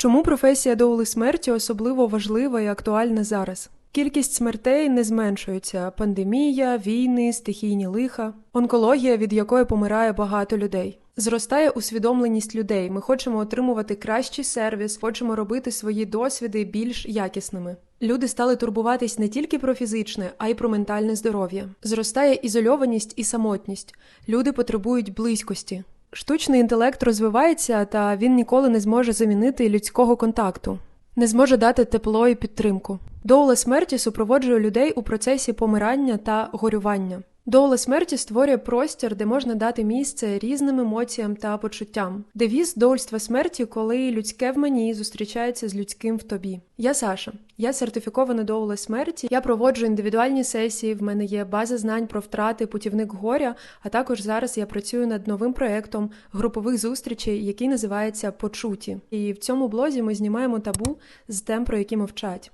Чому професія доули смерті особливо важлива і актуальна зараз? Кількість смертей не зменшується: пандемія, війни, стихійні лиха, онкологія, від якої помирає багато людей. Зростає усвідомленість людей. Ми хочемо отримувати кращий сервіс, хочемо робити свої досвіди більш якісними. Люди стали турбуватись не тільки про фізичне, а й про ментальне здоров'я. Зростає ізольованість і самотність. Люди потребують близькості. Штучний інтелект розвивається, та він ніколи не зможе замінити людського контакту, не зможе дати тепло і підтримку. Доула смерті супроводжує людей у процесі помирання та горювання. Доула смерті створює простір, де можна дати місце різним емоціям та почуттям. Девіз доульства смерті, коли людське в мені зустрічається з людським в тобі. Я Саша, я сертифікована доула смерті. Я проводжу індивідуальні сесії. В мене є база знань про втрати, путівник горя. А також зараз я працюю над новим проектом групових зустрічей, який називається Почуті. І в цьому блозі ми знімаємо табу з тем, про які мовчать.